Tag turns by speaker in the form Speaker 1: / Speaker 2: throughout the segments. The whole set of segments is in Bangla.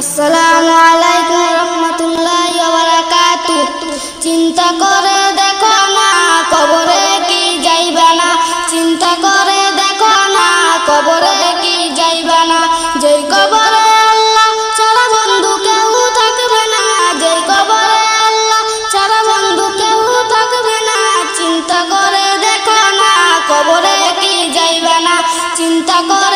Speaker 1: আসসালামু আলাইকুম বারাকাতু চিন্তা করে দেখো না, কবরে কি না। চিন্তা করে দেখো না, কবরে কি না। যেই কবরে আল্লাহ ছাড়া বন্ধু কেউ থাকবে না। যেই কবরে আল্লাহ ছাড়া বন্ধু কেউ থাকবে না। চিন্তা করে দেখো না, কবরে কি যাইবা না। চিন্তা করে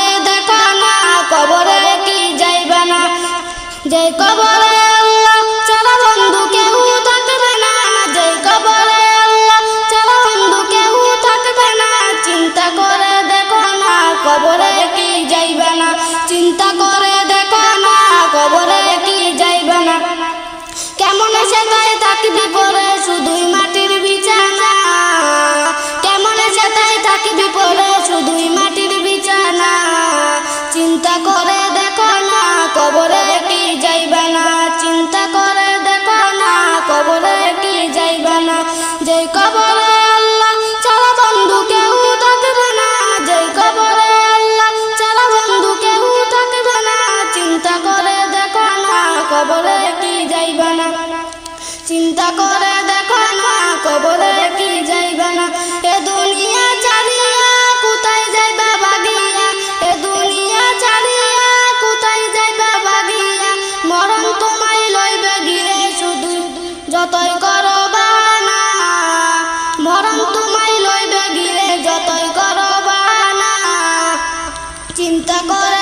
Speaker 1: থাকবি পরে শুধুই মাটির বিছানা। কেমন সেটাই থাকবি পরে শুধুই মাটির বিছানা। চিন্তা করে দেখো না, কবরে কি যাইবে না। চিন্তা করে দেখো না, কবরে কি যাইবে না। যে কবরে কবরে কি যাইবে না। চিন্তা করে দেখো না, কবরে কি যাইবে না? এ দুনিয়া ছাড়িয়া কোথায় যাইবে বাগিয়া? এ দুনিয়া ছাড়িয়া কোথায় যাইবে বাগিয়া? মরণ তোমায় লইবে গিরে শুধু। যতই করো মরণ তোমায় লইবে গিরে যতই করো বানা চিন্তা কর